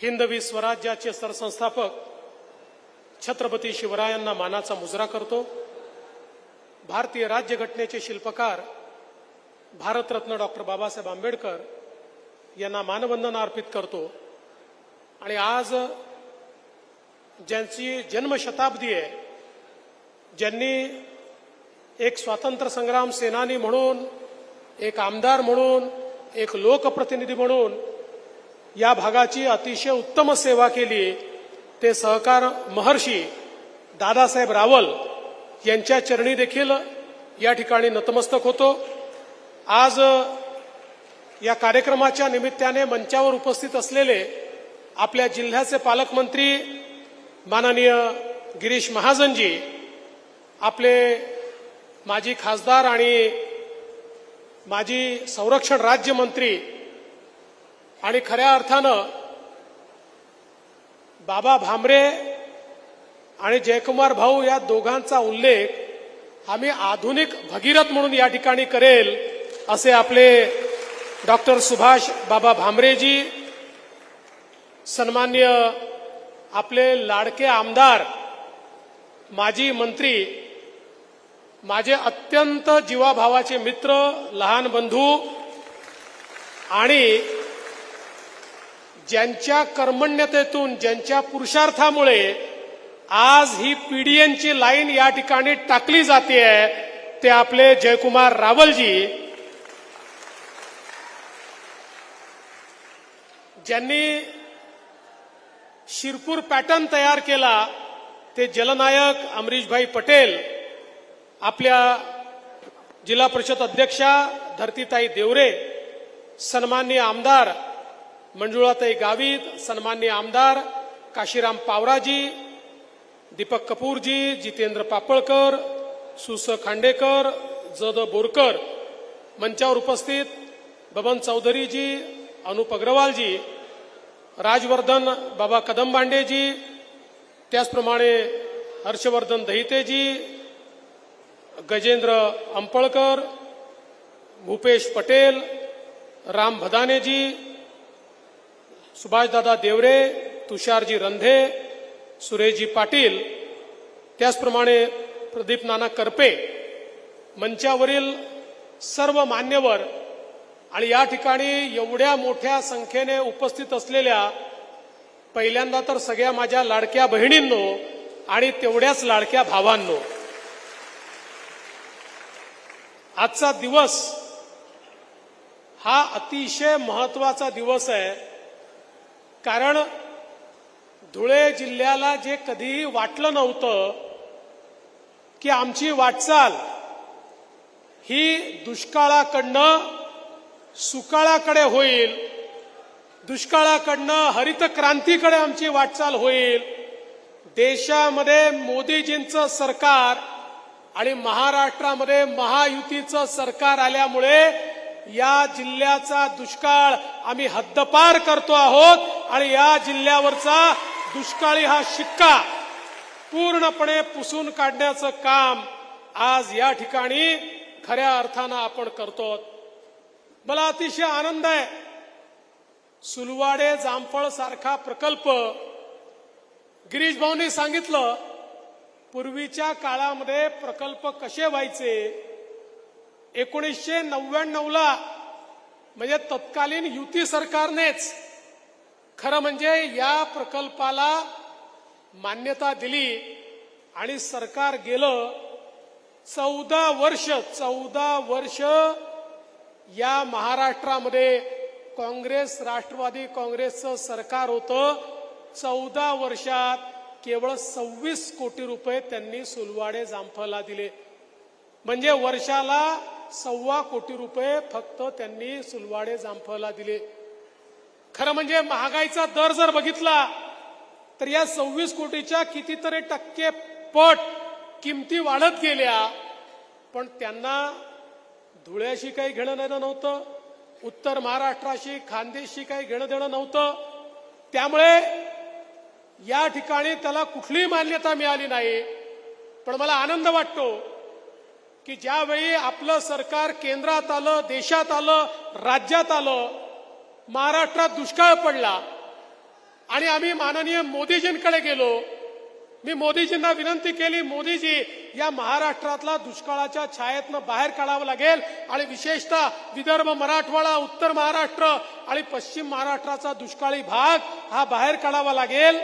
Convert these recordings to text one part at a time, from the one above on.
हिंदवी स्वराज्याचे सरसंस्थापक छत्रपती शिवरायांना मानाचा मुजरा करतो. भारतीय राज्यघटनेचे शिल्पकार भारतरत्न डॉक्टर बाबासाहेब आंबेडकर यांना मानवंदना अर्पित करतो. आणि आज ज्यांची जन्मशताब्दी आहे ज्यांनी एक स्वातंत्र्य संग्राम सेनानी म्हणून एक आमदार म्हणून एक लोकप्रतिनिधी म्हणून या भागाची अतिशय उत्तम सेवा केली. ते सहकार महर्षी दादासाहेब रावल यांच्या चरणी देखील या ठिकाणी नतमस्तक होतो. आज या कार्यक्रमाच्या निमित्ताने मंचावर उपस्थित असलेले आपल्या जिल्ह्याचे पालकमंत्री माननीय गिरीश महाजनजी आपले माजी खासदार आणि माजी संरक्षण राज्यमंत्री आणि खऱ्या अर्थानं बाबा भामरे आणि जयकुमार भाऊ या दोघांचा उल्लेख आम्ही आधुनिक भगीरथ म्हणून या ठिकाणी करेल असे आपले डॉक्टर सुभाष बाबा भामरेजी सन्मान्य आपले लाडके आमदार माजी मंत्री माझे अत्यंत जीवाभावाचे मित्र लहान बंधू आणि ज्यांच्या कर्मण्यतेतून ज्यांच्या पुरुषार्थामुळे आज ही पीडीएनची लाईन या ठिकाणी टाकली जाते ते आपले जयकुमार रावलजी. ज्यांनी शिरपूर पॅटर्न तयार केला ते जलनायक अमरीशभाई पटेल आपल्या जिल्हा परिषद अध्यक्षा धरतीताई देवरे सन्माननीय आमदार मंजुळाताई गावित सन्मान्य आमदार काशीराम पावराजी दीपक कपूरजी जितेंद्र पापळकर सुस खांडेकर जद बोरकर मंचावर उपस्थित बबन चौधरीजी अनुप अग्रवालजी राजवर्धन बाबा कदमबांडेजी त्याचप्रमाणे हर्षवर्धन दहितेजी गजेंद्र अंपळकर भूपेश पटेल राम भदानेजी सुभाषदादा देवरे तुषारजी रंधे सुरेशजी पाटील त्याचप्रमाणे प्रदीप नाना करपे मंचावरील सर्व मान्यवर आणि या ठिकाणी एवढ्या मोठ्या संख्येने उपस्थित असलेल्या पहिल्यांदा तर सगळ्या माझ्या लाडक्या बहिणींनो आणि तेवढ्याच लाडक्या भावांनो. आजचा दिवस हा अतिशय महत्त्वाचा दिवस आहे. कारण धुळे जिल्ह्याला जे कधीही वाटलं नव्हतं की आमची वाटचाल ही दुष्काळाकडनं सुकाळाकडे होईल दुष्काळाकडनं हरित क्रांतीकडे आमची वाटचाल होईल. देशामध्ये मोदीजींचं सरकार आणि महाराष्ट्रामध्ये महायुतीचं सरकार आल्यामुळे या जिल्ह्याचा दुष्काळ आम्ही हद्दपार करतो आहोत. आणि या जिल्ह्यावरचा दुष्काळी हा शिक्का पूर्णपणे पुसून काढण्याचं काम आज या ठिकाणी खऱ्या अर्थानं आपण करतो. मला अतिशय आनंद आहे. सुलवाडे जामफळ सारखा प्रकल्प गिरीश भाऊंनी सांगितलं पूर्वीच्या काळामध्ये प्रकल्प कसे व्हायचे? एकोणीसशे नव्याण्णवला म्हणजे तत्कालीन युती सरकारनेच खरं म्हणजे या प्रकल्पाला मान्यता दिली आणि सरकार गेलं चौदा वर्ष चौदा वर्ष या महाराष्ट्रामध्ये काँग्रेस राष्ट्रवादी काँग्रेसचं सरकार होतं. चौदा वर्षात केवळ सव्वीस कोटी रुपये त्यांनी सुलवाडे जामफळला दिले. म्हणजे वर्षाला सव्वा कोटी रुपये फक्त त्यांनी सुलवाडे जामफळला दिले. खरं म्हणजे महागाईचा दर जर बघितला तर या सव्वीस कोटीच्या कितीतरी टक्के पट किमती वाढत गेल्या पण त्यांना धुळ्याशी काही घेणं देणं नव्हतं उत्तर महाराष्ट्राशी खानदेशशी काही घेणं देणं नव्हतं. त्यामुळे या ठिकाणी त्याला कुठलीही मान्यता मिळाली नाही. पण मला आनंद वाटतो की ज्यावेळी आपलं सरकार केंद्रात आलं देशात आलं राज्यात आलं महाराष्ट्रात दुष्काळ पडला आणि आम्ही माननीय मोदीजींकडे गेलो. मी मोदीजींना विनंती केली मोदीजी या महाराष्ट्रातला दुष्काळाच्या छायेतनं बाहेर काढावं लागेल आणि विशेषतः विदर्भ मराठवाडा उत्तर महाराष्ट्र आणि पश्चिम महाराष्ट्राचा दुष्काळी भाग हा बाहेर काढावा लागेल.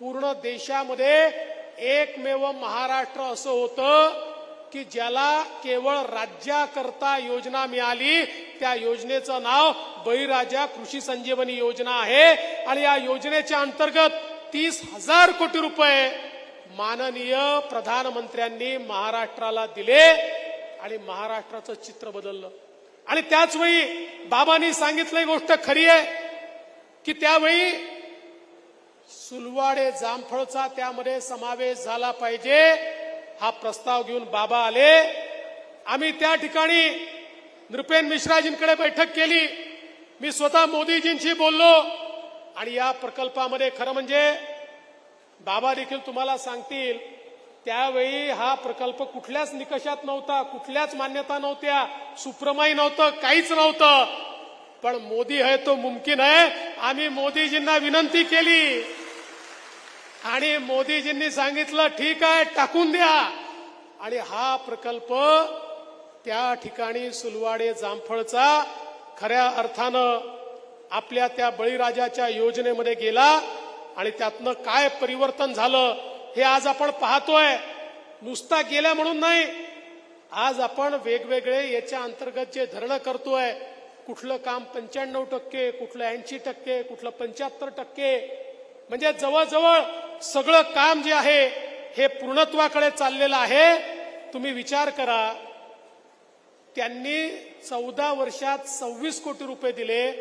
पूर्ण देशामध्ये एकमेव महाराष्ट्र असं होतं. की ज्याला केवळ राज्याकरता योजना मिळाली त्या योजनेचं नाव बळीराजा कृषी संजीवनी योजना आहे. आणि या योजनेच्या अंतर्गत तीस हजार कोटी रुपये माननीय प्रधानमंत्र्यांनी महाराष्ट्राला दिले आणि महाराष्ट्राचं चित्र बदललं. आणि त्याचवेळी बाबांनी सांगितलं गोष्ट खरी आहे की त्यावेळी सुलवाडे जामफळचा त्यामध्ये समावेश झाला पाहिजे. हा प्रस्ताव घेऊन बाबा आले. आम्ही त्या ठिकाणी नृपेन मिश्राजींकडे बैठक केली. मी स्वतः मोदीजींशी बोललो. आणि या प्रकल्पामध्ये खरं म्हणजे बाबा देखील तुम्हाला सांगतील त्यावेळी हा प्रकल्प कुठल्याच निकषात नव्हता कुठल्याच मान्यता नव्हत्या सुप्रमाई नव्हतं काहीच नव्हतं. पण मोदी है तो मुमकिन है आम्ही मोदीजींना विनंती केली. आणि मोदीजींनी सांगितलं ठीक आहे टाकून द्या. आणि हा प्रकल्प त्या ठिकाणी सुलवाडे जामफळचा खऱ्या अर्थानं आपल्या त्या बळीराजाच्या योजनेमध्ये गेला आणि त्यातनं काय परिवर्तन झालं हे आज आपण पाहतोय. नुसता गेल्या म्हणून नाही आज आपण वेगवेगळे याच्या अंतर्गत जे धरणं करतोय कुठलं काम पंच्याण्णव टक्के कुठलं ऐंशी टक्के कुठलं पंच्याहत्तर टक्के म्हणजे जवळजवळ सगळं काम जे आहे हे पूर्णत्वाकडे चाललेलं आहे. तुम्ही विचार करा. त्यांनी चौदा वर्षात सव्वीस कोटी रुपये दिले.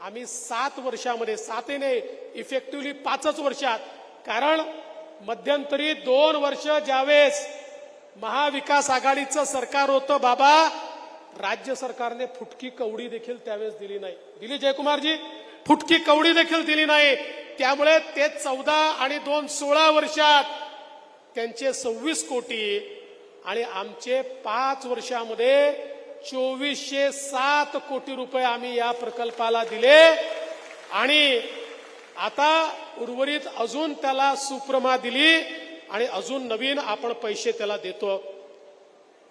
आम्ही सात वर्षामध्ये सातही नाही इफेक्टिव्हली पाचच वर्षात. कारण मध्यंतरी दोन वर्ष ज्यावेळेस महाविकास आघाडीचं सरकार होतं बाबा राज्य सरकारने फुटकी कवडी देखील त्यावेळेस दिली नाही. दिली जयकुमारजी? फुटकी कवडी देखील दिली नाही. त्यामुळे ते चौदा आणि दोन सोळा वर्षात त्यांचे सव्वीस कोटी आणि आमचे पाच वर्षामध्ये चोवीसशे सात कोटी रुपये आम्ही या प्रकल्पाला दिले. आणि आता उर्वरित अजून त्याला सुप्रमा दिली आणि अजून नवीन आपण पैसे त्याला देतो.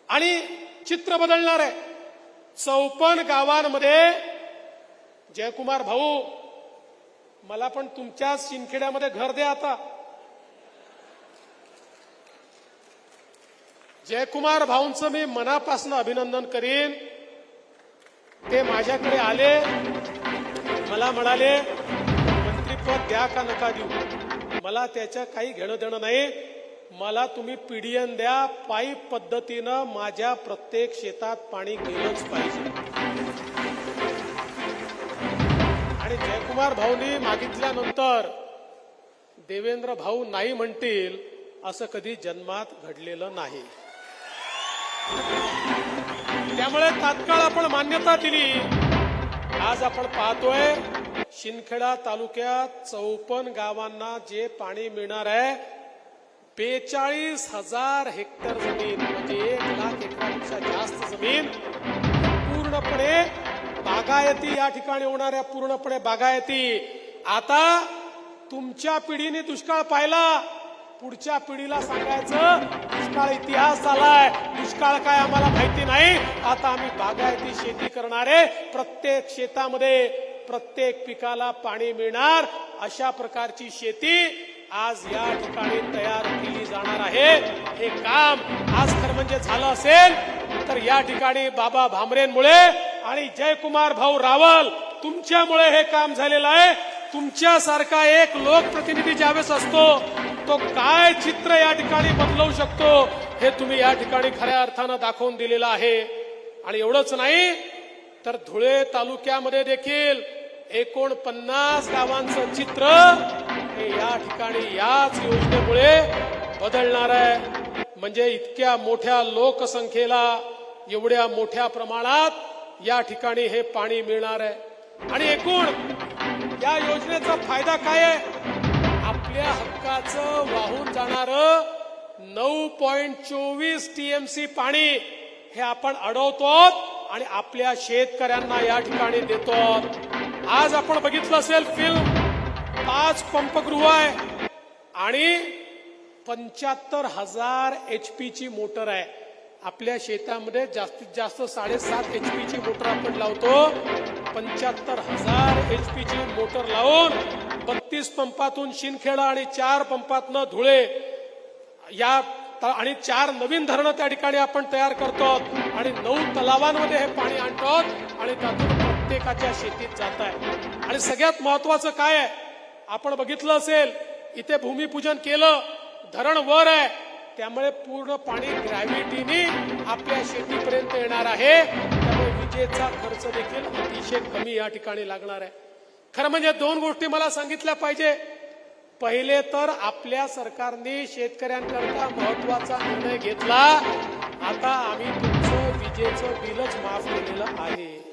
आणि चित्र बदलणार आहे. चौपन्न गावांमध्ये जयकुमार भाऊ मला पण तुमच्या शिंदखेड्यामध्ये घर द्या आता. जयकुमार भाऊंचं मी मनापासून अभिनंदन करीन. ते माझ्याकडे आले मला म्हणाले मंत्रीपद द्या का नका देऊ? मला त्याच्या काही घेणं देणं नाही. मला तुम्ही पीडीएन द्या पाईप पद्धतीनं माझ्या प्रत्येक शेतात पाणी गेलंच पाहिजे. आणि भाऊनी मागितल्यानंतर देवेंद्र भाऊ नाही म्हणतील असं कधी जन्मात घडलेलं नाही. त्यामुळे तात्काळ आपण मान्यता दिली. आज आपण पाहतोय शिंदखेडा तालुक्यात चौपन्न गावांना जे पाणी मिळणार आहे बेचाळीस हजार हेक्टर जमीन म्हणजे एक लाख एकरापेक्षा जास्त जमीन पूर्णपणे बागायती या ठिकाणी होणाऱ्या पूर्णपणे बागायती. आता तुमच्या पिढीने दुष्काळ पाहिला. पुढच्या पिढीला सांगायचं दुष्काळ इतिहास झालाय. दुष्काळ काय आम्हाला माहिती नाही. आता आम्ही बागायती शेती करणारे प्रत्येक शेतामध्ये प्रत्येक पिकाला पाणी मिळणार. अशा प्रकारची शेती आज या ठिकाणी तयार केली जाणार आहे. हे काम आज खरं म्हणजे झालं असेल तर या ठिकाणी बाबा भामरेंमुळे आणि जयकुमार भाऊ रावल तुमच्यामुळे हे काम झालेलं आहे. तुमच्यासारखा एक लोकप्रतिनिधी ज्यावेळेस असतो तो काय चित्र या ठिकाणी बदलवू शकतो हे तुम्ही या ठिकाणी खऱ्या अर्थानं दाखवून दिलेलं आहे. आणि एवढंच नाही तर धुळे तालुक्यामध्ये देखील एकोणपन्नास गावांचं चित्र आणि या ठिकाणी याच योजनेमुळे बदलणार आहे. म्हणजे इतक्या मोठ्या लोकसंख्येला एवढ्या मोठ्या प्रमाणात या ठिकाणी हे पाणी मिळणार आहे. आणि एकूण या योजनेचा फायदा काय आहे? आपल्या हक्काचं वाहून जाणार नऊ पॉइंट चोवीस टीएमसी पाणी हे आपण अडवतो आणि आपल्या शेतकऱ्यांना या ठिकाणी देतो आज आपण बघितलं असेल फिल्म पाच पंपगृह आहे आणि पंच्याहत्तर हजार एच पीची मोटर आहे. आपल्या शेतामध्ये जास्तीत जास्त साडेसात एच पीची मोटर आपण लावतो. पंच्याहत्तर हजार एच पीची मोटर लावून बत्तीस पंपातून शिनखेडा आणि चार पंपातनं धुळे या त- आणि चार नवीन धरणं त्या ठिकाणी आपण तयार करतो आणि नऊ तलावांमध्ये हे पाणी आणतो आणि त्यातून प्रत्येकाच्या शेतीत जात आहे. आणि सगळ्यात महत्वाचं काय आहे? आपण बघितलं असेल इथे भूमिपूजन केलं धरण वर आहे. त्यामुळे पूर्ण पाणी ग्रॅव्हिटीने आपल्या शेतीपर्यंत येणार आहे. त्यामुळे विजेचा खर्च देखील अतिशय कमी या ठिकाणी लागणार आहे. खरं म्हणजे दोन गोष्टी मला सांगितल्या पाहिजे. पहिले तर आपल्या सरकारने शेतकऱ्यांकरता महत्त्वाचा निर्णय घेतला. आता आम्ही तुमचं विजेचं बिलच माफ केलेलं आहे.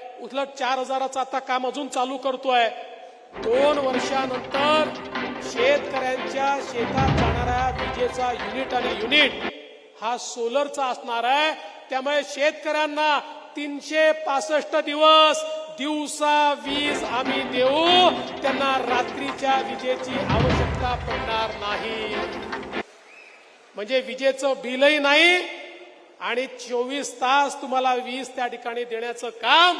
उलट चार हजाराचं आता काम अजून चालू करतोय. दोन वर्षानंतर शेतकऱ्यांच्या शेतात जाणाऱ्या विजेचा युनिट आणि युनिट हा सोलरचा असणार आहे. त्यामुळे शेतकऱ्यांना तीनशे पासष्ट दिवस दिवसा वीज आम्ही देऊ. त्यांना रात्रीच्या विजेची आवश्यकता पडणार नाही. म्हणजे विजेचं बिलही नाही आणि चोवीस तास तुम्हाला वीज त्या ठिकाणी देण्याचं काम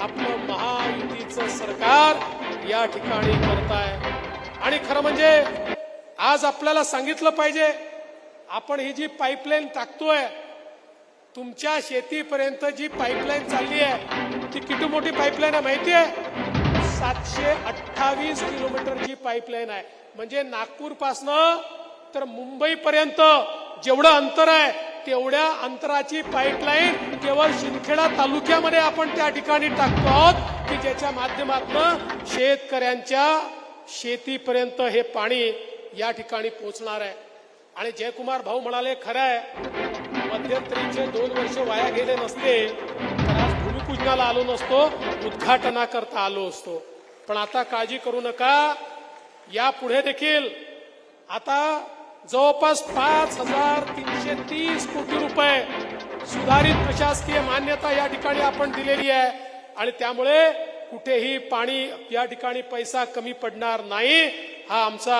आपलं महायुतीचं सरकार या ठिकाणी करत आहे आणि खरं म्हणजे आज आपल्याला सांगितलं पाहिजे आपण ही जी पाईपलाईन टाकतोय तुमच्या शेतीपर्यंत जी पाईपलाईन चालली आहे ती किती मोठी पाईपलाईन आहे माहिती आहे? सातशे अठ्ठावीस किलोमीटरची पाईपलाईन आहे. म्हणजे नागपूरपासनं तर मुंबईपर्यंत जेवढं अंतर आहे तेवढ्या अंतराची पाईपलाईन केवळ शिंदखेडा तालुक्यामध्ये आपण त्या ठिकाणी टाकतो आहोत की ज्याच्या माध्यमातून शेतकऱ्यांच्या शेतीपर्यंत हे पाणी या ठिकाणी पोहोचणार आहे. आणि जयकुमार भाऊ म्हणाले खरं आहे मध्यंतरीचे दोन वर्ष वाया गेले नसते तर आज भूमिपूजनाला आलो नसतो उद्घाटनाकरता आलो असतो. पण आता काळजी करू नका यापुढे देखील आता जवळपास पाच हजार तीनशे तीस कोटी रुपये सुधारित प्रशासकीय मान्यता या ठिकाणी आपण दिलेली आहे. आणि त्यामुळे कुठेही पाणी या ठिकाणी पैसा कमी पडणार नाही हा आमचा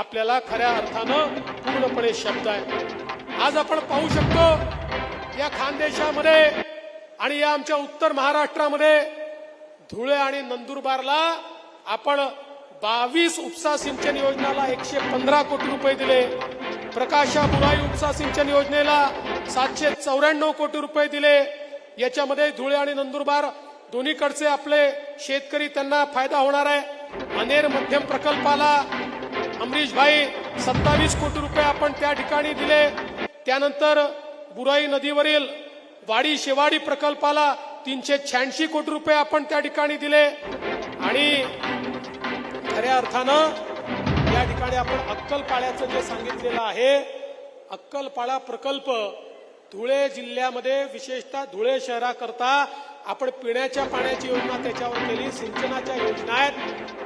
आपल्याला खऱ्या अर्थानं पूर्णपणे शब्द आहे. आज आपण पाहू शकतो या खानदेशामध्ये आणि या आमच्या उत्तर महाराष्ट्रामध्ये धुळे आणि नंदुरबारला आपण बावीस उपसा सिंचन योजनाला एकशे पंधरा कोटी रुपये दिले. प्रकाशा बुराई उपसा सिंचन योजनेला सातशे चौऱ्याण्णव कोटी रुपये दिले. याच्यामध्ये धुळे आणि नंदुरबार दोन्हीकडचे आपले शेतकरी त्यांना फायदा होणार आहे. अनेर मध्यम प्रकल्पाला अमरीश भाई सत्तावीस कोटी रुपये आपण त्या ठिकाणी दिले. त्यानंतर बुराई नदीवरील वाडी शेवाडी प्रकल्पाला तीनशे शहाऐंशी कोटी रुपये आपण त्या ठिकाणी दिले. आणि खऱ्या अर्थानं या ठिकाणी आपण अक्कलपाड्याचं जे सांगितलेलं आहे अक्कलपाडा प्रकल्प धुळे जिल्ह्यामध्ये विशेषतः धुळे शहराकरता आपण पिण्याच्या पाण्याची योजना त्याच्यावर केली सिंचनाच्या योजना आहेत.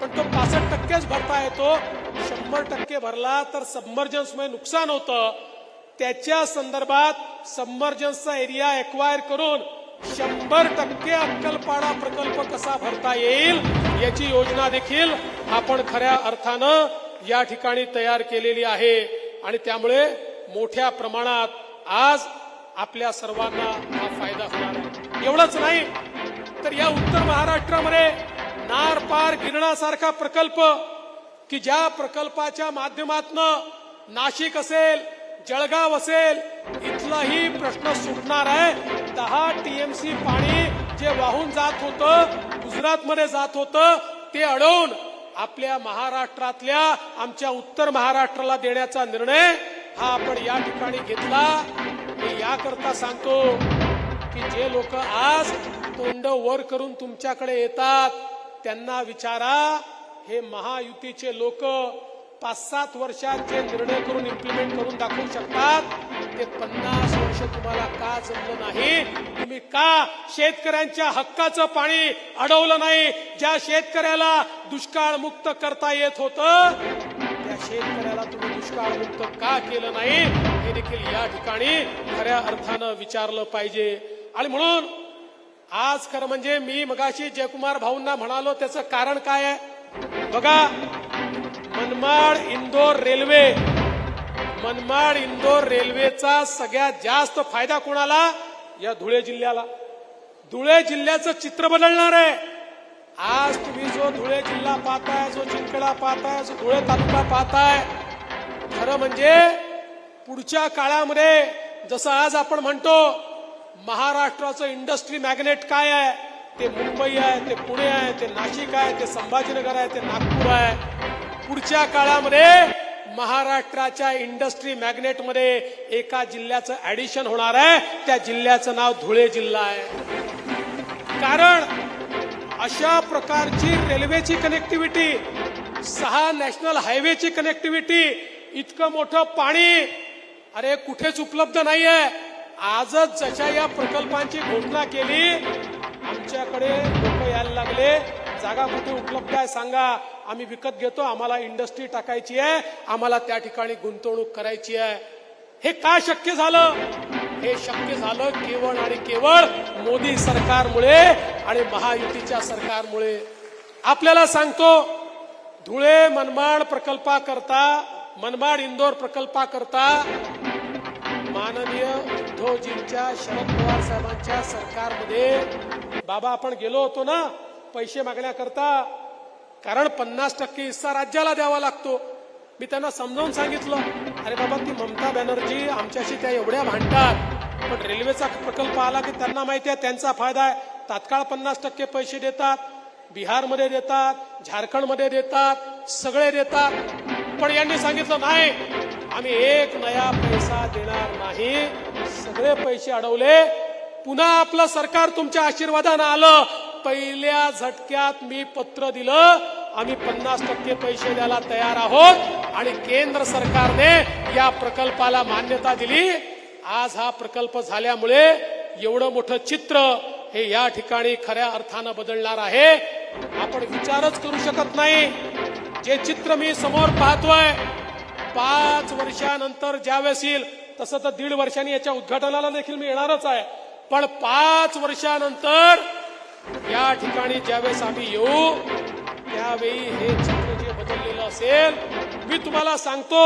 पण तो पासष्ट टक्केच भरता येतो. शंभर टक्के भरला तर सबमर्जन्समुळे नुकसान होतं. त्याच्या संदर्भात सबमर्जन्सचा एरिया एक्वायर करून शंभर टक्के अक्कलपाडा प्रकल्प कसा भरता येईल याची योजना देखील आपण खऱ्या अर्थानं या ठिकाणी तयार केलेली आहे. आणि त्यामुळे मोठ्या प्रमाणात आज आपल्या सर्वांना हा फायदा होणार आहे. एवढंच नाही तर या उत्तर महाराष्ट्रामध्ये नार पार गिरणासारखा प्रकल्प की ज्या प्रकल्पाच्या माध्यमातून नाशिक असेल जळगाव असेल इथलाही प्रश्न सुटणार आहे. दहा टीएमसी पाणी जे वाहून जात होतं गुजरातमध्ये जात होतं ते अडवून आपल्या महाराष्ट्रातल्या आमच्या उत्तर महाराष्ट्राला देण्याचा निर्णय हा आपण या ठिकाणी घेतला. मी याकरता सांगतो की जे लोक आज तोंड वर करून तुमच्याकडे येतात त्यांना विचारा. हे महायुतीचे लोक पाच सात वर्षात जे निर्णय करून इम्प्लिमेंट करून दाखवू शकतात ते पन्नास वर्ष तुम्हाला का जमलं नाही? तुम्ही का शेतकऱ्यांच्या हक्काचं पाणी अडवलं नाही? ज्या शेतकऱ्याला दुष्काळ मुक्त करता येत होतं त्या शेतकऱ्याला तुम्ही दुष्काळ मुक्त का केलं नाही? हे देखील या ठिकाणी खऱ्या अर्थानं विचारलं पाहिजे. आणि म्हणून आज खरं म्हणजे मी मगाशी जयकुमार भाऊंना म्हणालो त्याचं कारण काय आहे? बघा मनमाड इंदोर रेल्वे मनमाड इंदोर रेल्वेचा सगळ्यात जास्त फायदा कोणाला? या धुळे जिल्ह्याला. धुळे जिल्ह्याचं चित्र बदलणार आहे. आज तुम्ही जो धुळे जिल्हा पाहताय जो चिंकडा पाहताय जो धुळे तालुका पाहताय खरं म्हणजे पुढच्या काळामध्ये जसं आज आपण म्हणतो महाराष्ट्राचं इंडस्ट्री मॅग्नेट काय आहे? ते मुंबई आहे ते पुणे आहे ते नाशिक आहे ते संभाजीनगर आहे ते नागपूर आहे. पुढच्या काळामध्ये महाराष्ट्राच्या इंडस्ट्री मॅग्नेटमध्ये एका जिल्ह्याचं ऍडिशन होणार आहे. त्या जिल्ह्याचं नाव धुळे जिल्हा आहे. कारण अशा प्रकारची रेल्वेची कनेक्टिव्हिटी सहा नॅशनल हायवेची कनेक्टिव्हिटी इतकं मोठं पाणी अरे कुठेच उपलब्ध नाहीये. आजच जशा या प्रकल्पांची घोषणा केली आमच्याकडे लोक यायला लागले. जागा कुठे उपलब्ध आहे सांगा. आम्ही विकत घेतो आम्हाला इंडस्ट्री टाकायची आहे आम्हाला त्या ठिकाणी गुंतवणूक करायची आहे. हे का शक्य झालं? हे शक्य झालं केवळ आणि केवळ मोदी सरकारमुळे आणि महायुतीच्या सरकारमुळे. आपल्याला सांगतो धुळे मनमाड प्रकल्पाकरता मनमाड इंदोर प्रकल्पाकरता माननीय उद्धवजींच्या शरद पवार साहेबांच्या सरकारमध्ये बाबा आपण गेलो होतो ना पैसे मागण्याकरता कारण पन्नास टक्के हिस्सा राज्याला द्यावा लागतो. मी त्यांना समजावून सांगितलं अरे बाबा ती ममता बॅनर्जी आमच्याशी त्या एवढ्या भांडतात. पण रेल्वेचा प्रकल्प आला की त्यांना माहिती आहे त्यांचा फायदा आहे. तात्काळ पन्नास टक्के पैसे देतात बिहारमध्ये देतात झारखंडमध्ये देतात सगळे देतात. पण यांनी सांगितलं नाही आम्ही एक नया पैसा देणार नाही. सगळे पैसे अडवले. पुन्हा आपलं सरकार तुमच्या आशीर्वादानं आलं. पहिल्या झटक्यात मी पत्र दिलं. आम्ही पन्नास टक्के पैसे द्यायला तयार आहोत. आणि केंद्र सरकारने या प्रकल्पाला मान्यता दिली. आज हा प्रकल्प झाल्यामुळे एवढं मोठं चित्र हे या ठिकाणी खऱ्या अर्थानं बदलणार आहे. आपण विचारच करू शकत नाही. जे चित्र मी समोर पाहतोय पाच वर्षानंतर ज्यावेळेस येईल तसं तर दीड वर्षांनी याच्या उद्घाटनाला देखील मी येणारच आहे. पण पाच वर्षानंतर या ठिकाणी ज्यावेळेस आम्ही येऊ त्यावेळी हे चित्र जे बदललेलं असेल मी तुम्हाला सांगतो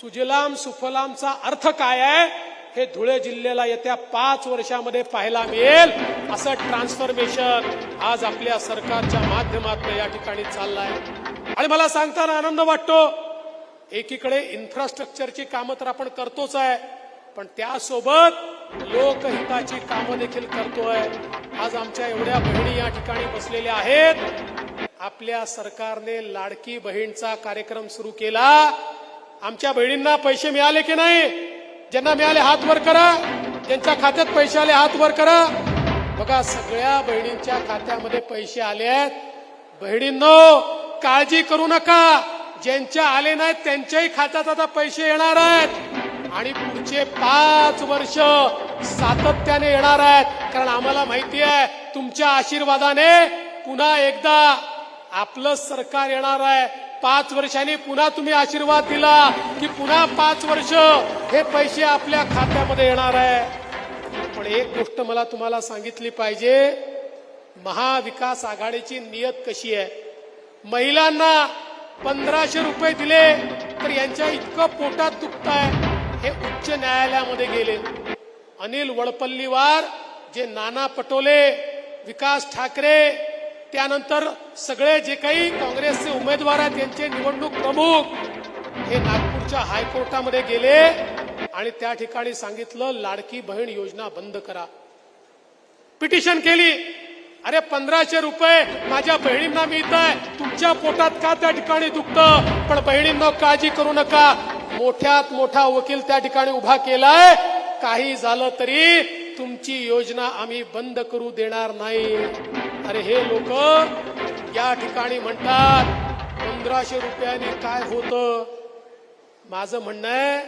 सुजलाम सुफलामचा अर्थ काय आहे हे धुळे जिल्ह्याला येत्या पाच वर्षामध्ये पाहायला मिळेल. असं ट्रान्सफॉर्मेशन आज आपल्या सरकारच्या माध्यमातून या ठिकाणी चाललंय. आणि मला सांगताना आनंद वाटतो एकीकडे इन्फ्रास्ट्रक्चरची कामं तर आपण करतोच आहे पण त्यासोबत लोकहिताची कामं देखील करतोय. आज आमच्या एवढ्या बहिणी या ठिकाणी बसलेल्या आहेत. आपल्या सरकारने लाडकी बहीणचा कार्यक्रम सुरू केला. आमच्या बहिणींना पैसे मिळाले की नाही? ज्यांना मिळाले हात वर करा. ज्यांच्या खात्यात पैसे आले हात वर करा. बघा सगळ्या बहिणींच्या खात्यामध्ये पैसे आले आहेत. बहिणींनो काळजी करू नका. ज्यांच्या आले नाहीत त्यांच्याही खात्यात आता पैसे येणार आहेत. आणि पुढचे पाच वर्ष सातत्याने येणार आहेत. कारण आम्हाला माहिती आहे तुमच्या आशीर्वादाने पुन्हा एकदा आपलं सरकार येणार आहे. पाच वर्षांनी पुन्हा तुम्ही आशीर्वाद दिला की पुन्हा पाच वर्ष हे पैसे आपल्या खात्यामध्ये येणार आहे. पण एक गोष्ट मला तुम्हाला सांगितली पाहिजे महाविकास आघाडीची नियत कशी आहे? महिलांना पंधराशे रुपये दिले तर यांच्या इतकं पोटात दुखत आहे हे उच्च न्यायालयामध्ये गेले. अनिल वडपल्लीवार जे नाना पटोले विकास ठाकरे त्यानंतर सगळे जे काही काँग्रेसचे उमेदवार आहेत त्यांचे निवडणूक प्रमुख हे नागपूरच्या हायकोर्टामध्ये गेले आणि त्या ठिकाणी सांगितलं लाडकी बहीण योजना बंद करा. पिटिशन केली. अरे पंधराशे रुपये माझ्या बहिणींना मिळत आहे तुमच्या पोटात का त्या ठिकाणी दुखतं? पण बहिणींना काळजी करू नका. मोठ्यात मोठा वकील त्या ठिकाणी उभा केलाय. काही झालं तरी तुमची योजना आम्ही बंद करू देणार नाही. अरे हे लोक या ठिकाणी म्हणतात पंधराशे रुपयाने काय होतं? माझं म्हणणं आहे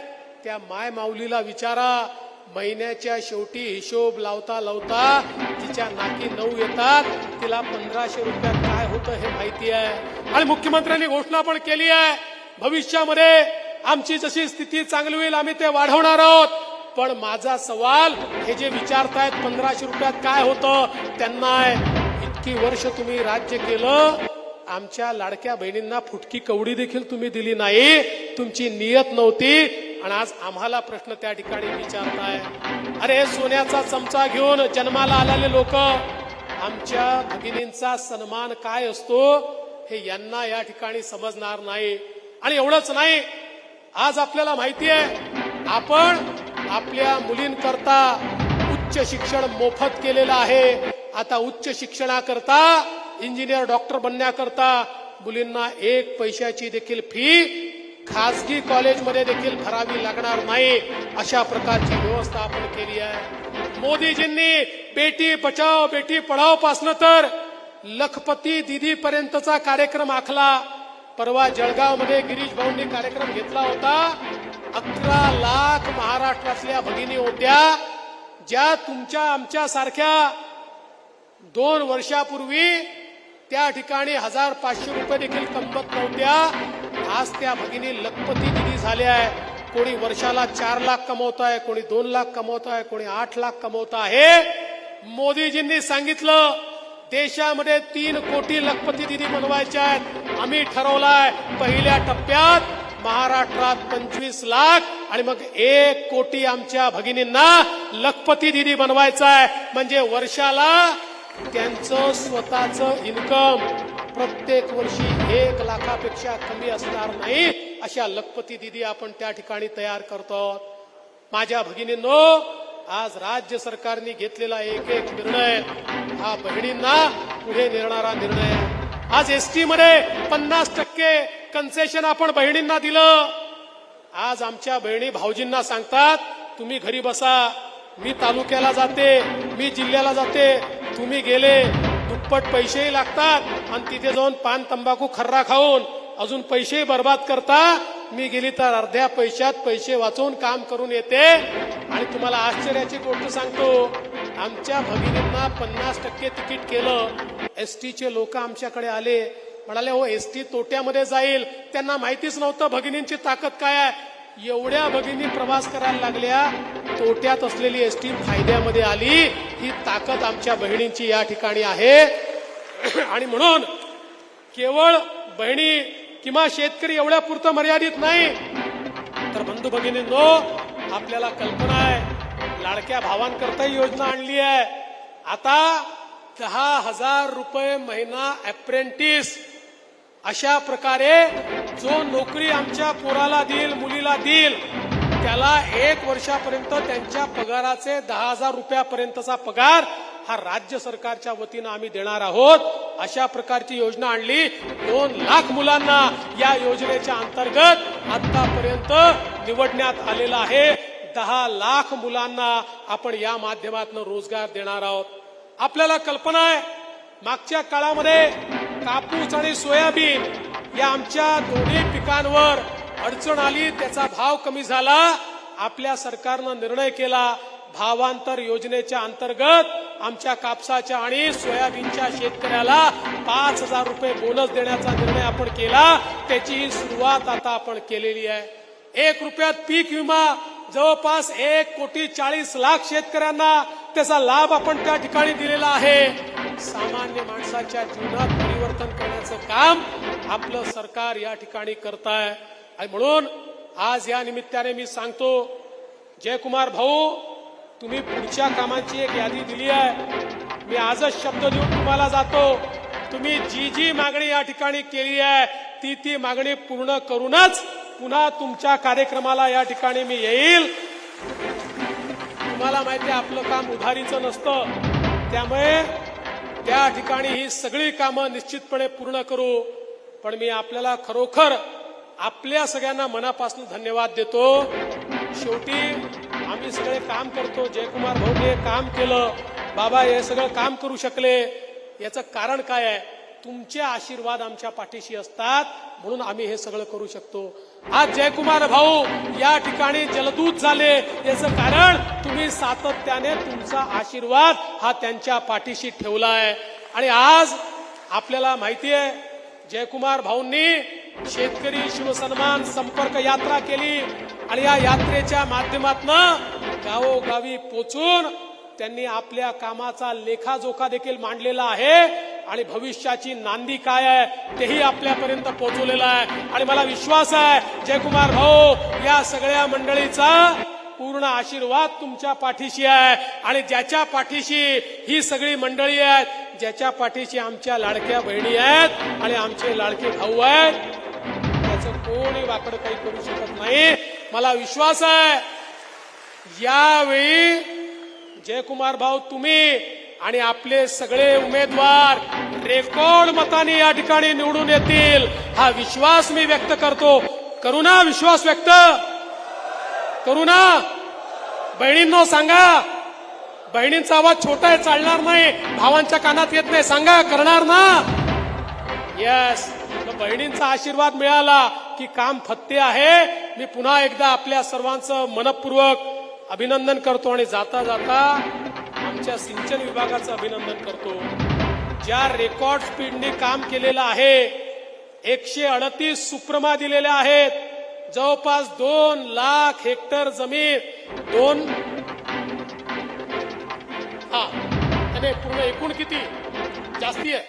त्या माय माऊलीला विचारा. महिन्याच्या शेवटी हिशोब लावता लावता तिच्या नाकी नऊ येतात. तिला पंधराशे रुपयात काय होतं हे माहिती आहे. आणि मुख्यमंत्र्यांनी घोषणा पण केली आहे. भविष्यामध्ये आमची जशी स्थिती चांगली होईल आम्ही ते वाढवणार आहोत. पण माझा सवाल हे जे विचारतायत पंधराशे रुपयात काय होतं त्यांना इतकी वर्ष तुम्ही राज्य केलं आमच्या लाडक्या बहिणींना फुटकी कवडी देखील तुम्ही दिली नाही तुमची नियत नव्हती आणि आज आम्हाला प्रश्न त्या ठिकाणी विचारताय. अरे सोन्याचा चमचा घेऊन जन्माला आलेले लोक आमच्या भगिनींचा सन्मान काय असतो हे यांना या ठिकाणी समजणार नाही. आणि एवढंच नाही आज आपल्याला माहिती आहे आपण आपल्या मुलींकरता उच्च शिक्षण मोफत केलेलं आहे. आता उच्च शिक्षणाकरता इंजिनियर डॉक्टर बनण्याकरता मुलींना एक पैशाची देखील फी खासगी कॉलेजमध्ये देखील भरावी लागणार नाही. अशा प्रकारची व्यवस्था आपण केली आहे. मोदीजींनी बेटी बचाव बेटी पढाव पासनं तर लखपती दिदीपर्यंतचा कार्यक्रम आखला. परवा जळगावमध्ये गिरीश भाऊंनी कार्यक्रम घेतला होता. अकरा लाख महाराष्ट्रातल्या भगिनी होत्या ज्या तुमच्या आमच्या सारख्या दोन वर्षापूर्वी त्या ठिकाणी हजार पाचशे रुपये देखील कमवत नव्हत्या. आज त्या भगिनी लखपती दिनी झाल्या आहे. कोणी वर्षाला चार लाख कमवत आहे कोणी दोन लाख कमवत आहे कोणी आठ लाख कमवत आहे. मोदीजींनी सांगितलं देशामध्ये तीन कोटी लखपती दिदी बनवायच्या आहेत. आम्ही ठरवलाय पहिल्या टप्प्यात महाराष्ट्रात पंचवीस लाख आणि मग एक कोटी आमच्या भगिनींना लखपती दिदी बनवायचं आहे. म्हणजे वर्षाला त्यांचं स्वतःचं इन्कम प्रत्येक वर्षी एक लाखापेक्षा कमी असणार नाही अशा लखपती दिदी आपण त्या ठिकाणी तयार करतो. माझ्या भगिनींनो आज राज्य सरकारने घेतलेला एक एक निर्णय हा बहिणींना पुढे नेणारा निर्णय. आज एसटी मध्ये पन्नास टक्के कन्सेशन आपण बहिणींना दिलं. आज आमच्या बहिणी भाऊजींना सांगतात तुम्ही घरी बसा. मी तालुक्याला जाते मी जिल्ह्याला जाते. तुम्ही गेले दुप्पट पैसेही लागतात आणि तिथे जाऊन पान तंबाखू खर्रा खाऊन अजून पैसेही बर्बाद करता मी गेली तर अर्ध्या पैशात पैसे वाचवून काम करून येते. आणि तुम्हाला आश्चर्याची गोष्ट सांगतो आमच्या भगिनींना पन्नास टक्के तिकीट केलं. एस टीचे लोक आमच्याकडे आले. म्हणाले हो एस टी तोट्यामध्ये जाईल. त्यांना माहितीच नव्हतं भगिनींची ताकद काय आहे. एवढ्या भगिनी प्रवास करायला लागल्या तोट्यात असलेली एस टी फायद्यामध्ये आली. ही ताकद आमच्या बहिणींची या ठिकाणी आहे. आणि म्हणून केवळ बहिणी किंवा शेतकरी एवढ्या पुरतं मर्यादित नाही. तर बंधू भगिनींनो आपल्याला कल्पना आहे लाडक्या भावांकरताही योजना आणली आहे. आता दहा हजार रुपये महिना अप्रेंटिस अशा प्रकारे जो नोकरी आमच्या पोराला देईल मुलीला देईल त्याला एक वर्षापर्यंत त्यांच्या पगाराचे दहा हजार रुपयापर्यंतचा पगार हा राज्य सरकारच्या वतीनं आम्ही देणार आहोत. अशा प्रकारची योजना आणली. दोन लाख मुलांना या योजनेच्या अंतर्गत आतापर्यंत निवडण्यात आलेला आहे. दहा लाख मुलांना आपण या माध्यमातून रोजगार देणार आहोत. आपल्याला कल्पना आहे मागच्या काळामध्ये कापूस आणि सोयाबीन या आमच्या दोन्ही पिकांवर अडचण आली त्याचा भाव कमी झाला. आपल्या सरकारनं निर्णय केला भावांतर योजनेच्या अंतर्गत आमच्या कापसाच्या आणि सोयाबीनच्या शेतकऱ्याला पाच हजार रुपये बोनस देण्याचा निर्णय आपण केला. त्याची सुरुवात आता आपण केलेली आहे. एक रुपयात पीक विमा जवळपास एक कोटी चाळीस लाख शेतकऱ्यांना त्याचा लाभ आपण त्या ठिकाणी दिलेला आहे. सामान्य माणसाच्या जीवनात परिवर्तन करण्याचं काम आपलं सरकार या ठिकाणी करत आहे आणि म्हणून आज या निमित्ताने मी सांगतो जयकुमार भाऊ तुम्ही पुढच्या कामांची एक यादी दिली आहे. मी आजच शब्द देऊन तुम्हाला जातो. तुम्ही जी जी मागणी या ठिकाणी केली आहे ती ती मागणी पूर्ण करूनच पुन्हा तुमच्या कार्यक्रमाला या ठिकाणी मी येईल. तुम्हाला माहिती आहे आपलं काम उधारीचं नसतं. त्यामुळे त्या ठिकाणी ही सगळी कामं निश्चितपणे पूर्ण करू. पण मी आपल्याला खरोखर आपल्या सगळ्यांना मनापासून धन्यवाद देतो. शेवटी आम्ही सगळे काम करतो. जयकुमार भाऊने काम केलं. बाबा हे सगळं काम करू शकले. याचं कारण काय आहे? तुमचे आशीर्वाद आमच्या पाठीशी असतात. म्हणून आम्ही हे सगळं करू शकतो. आज जयकुमार भाऊ या ठिकाणी जलदूत झाले. याचं कारण तुम्ही सातत्याने तुमचा आशीर्वाद हा त्यांच्या पाठीशी ठेवला आहे आणि आज आपल्याला माहिती आहे जयकुमार भाऊंनी शेतकरी शिवसन्मान संपर्क यात्रा केली आणि या यात्रेच्या माध्यमातून गावोगावी पोचून त्यांनी आपल्या कामाचा लेखाजोखा देखील मांडलेला आहे आणि भविष्याची नांदी काय आहे तेही आपल्यापर्यंत पोहोचवलेलं आहे. आणि मला विश्वास आहे जयकुमार भाऊ या सगळ्या मंडळीचा पूर्ण आशीर्वाद तुमच्या पाठीशी आहे. आणि ज्याच्या पाठीशी ही सगळी मंडळी आहेत ज्याच्या पाठीशी आमच्या लाडक्या बहिणी आहेत आणि आमचे लाडके भाऊ आहेत कोणी वाकडं काही करू शकत नाही. मला विश्वास आहे यावेळी जयकुमार भाऊ तुम्ही आणि आपले सगळे उमेदवार रेकॉर्ड मताने या ठिकाणी निवडून येतील. हा विश्वास मी व्यक्त करतो. करू ना विश्वास व्यक्त. करू ना बहिणींनो सांगा. बहिणींचा आवाज छोटा आहे चालणार नाही. भावांच्या कानात येत नाही. सांगा करणार ना? येस बहिणींचा आशीर्वाद मिळाला. की काम फत्ते आहे. मी पुन्हा एकदा आपल्या सर्वांचं मनपूर्वक अभिनंदन करतो आणि जाता जाता आमच्या सिंचन विभागाचं अभिनंदन करतो. ज्या रेकॉर्ड स्पीडने काम केलेलं आहे एकशे अडतीस सुप्रमा दिलेल्या आहेत. जवळपास दोन लाख हेक्टर जमीन दोन हा आणि पूर्ण एकूण किती? जास्ती आहे.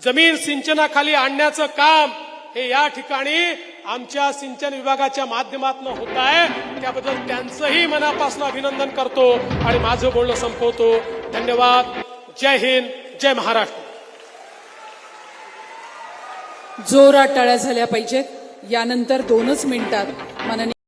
जमीन सिंचनाखाली आणण्याचं काम हे या ठिकाणी आमच्या सिंचन विभागाच्या माध्यमातून होत आहे. त्याबद्दल त्यांचंही मनापासून अभिनंदन करतो आणि माझं बोलणं संपवतो. धन्यवाद. जय हिंद. जय महाराष्ट्र. जोरात टाळ्या झाल्या पाहिजेत. यानंतर दोनच मिनिटात माननीय